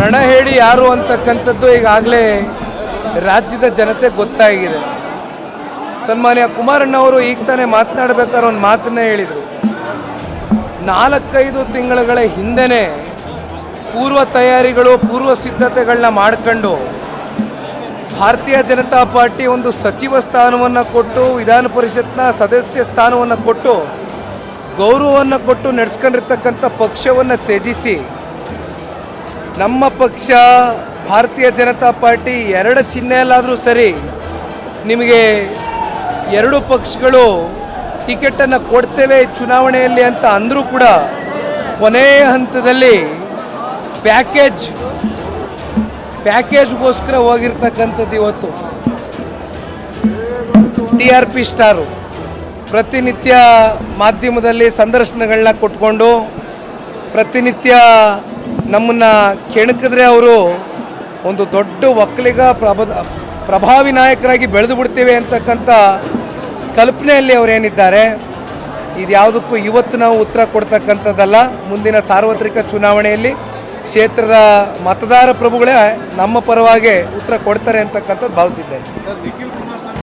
ರಣ ಹೇಳಿ ಯಾರು ಅಂತಕ್ಕಂಥದ್ದು ಈಗಾಗಲೇ ರಾಜ್ಯದ ಜನತೆ ಗೊತ್ತಾಗಿದೆ. ಸನ್ಮಾನ್ಯ ಕುಮಾರಣ್ಣ ಅವರು ಈಗ ತಾನೇ ಮಾತನಾಡಬೇಕಾದ್ರೆ ಒಂದು ಮಾತನ್ನ ಹೇಳಿದರು. ನಾಲ್ಕೈದು ತಿಂಗಳುಗಳ ಹಿಂದೆನೇ ಪೂರ್ವ ತಯಾರಿಗಳು, ಪೂರ್ವ ಸಿದ್ಧತೆಗಳನ್ನ ಮಾಡ್ಕೊಂಡು ಭಾರತೀಯ ಜನತಾ ಪಾರ್ಟಿ ಒಂದು ಸಚಿವ ಸ್ಥಾನವನ್ನು ಕೊಟ್ಟು, ವಿಧಾನ ಪರಿಷತ್ನ ಸದಸ್ಯ ಸ್ಥಾನವನ್ನು ಕೊಟ್ಟು ಗೌರವವನ್ನು ಕೊಟ್ಟು ನಡೆಸ್ಕೊಂಡಿರ್ತಕ್ಕಂಥ ಪಕ್ಷವನ್ನು ತ್ಯಜಿಸಿ, ನಮ್ಮ ಪಕ್ಷ, ಭಾರತೀಯ ಜನತಾ ಪಾರ್ಟಿ ಎರಡು ಚಿಹ್ನೆಯಲ್ಲಾದರೂ ಸರಿ ನಿಮಗೆ ಎರಡು ಪಕ್ಷಗಳು ಟಿಕೆಟನ್ನು ಕೊಡ್ತೇವೆ ಚುನಾವಣೆಯಲ್ಲಿ ಅಂತ ಅಂದರೂ ಕೂಡ ಕೊನೆಯ ಹಂತದಲ್ಲಿ ಪ್ಯಾಕೇಜ್, ಪ್ಯಾಕೇಜ್ಗೋಸ್ಕರ ಹೋಗಿರ್ತಕ್ಕಂಥದ್ದು ಇವತ್ತು. T R P star. ಪ್ರತಿನಿತ್ಯ ಮಾಧ್ಯಮದಲ್ಲಿ ಸಂದರ್ಶನಗಳನ್ನ ಕೊಟ್ಕೊಂಡು ಪ್ರತಿನಿತ್ಯ ನಮ್ಮನ್ನು ಕೆಣಕಿದ್ರೆ ಅವರು ಒಂದು ದೊಡ್ಡ ಒಕ್ಕಲಿಗ ಪ್ರಭ, ಪ್ರಭಾವಿ ನಾಯಕರಾಗಿ ಬೆಳೆದು ಬಿಡ್ತೇವೆ ಅಂತಕ್ಕಂಥ ಕಲ್ಪನೆಯಲ್ಲಿ ಅವರೇನಿದ್ದಾರೆ ಇದ್ಯಾವುದಕ್ಕೂ ಇವತ್ತು ನಾವು ಉತ್ತರ ಕೊಡ್ತಕ್ಕಂಥದ್ದಲ್ಲ. ಮುಂದಿನ ಸಾರ್ವತ್ರಿಕ ಚುನಾವಣೆಯಲ್ಲಿ ಕ್ಷೇತ್ರದ ಮತದಾರ ಪ್ರಭುಗಳೇ ನಮ್ಮ ಪರವಾಗಿ ಉತ್ತರ ಕೊಡ್ತಾರೆ ಅಂತಕ್ಕಂಥದ್ದು ಭಾವಿಸಿದ್ದೇನೆ.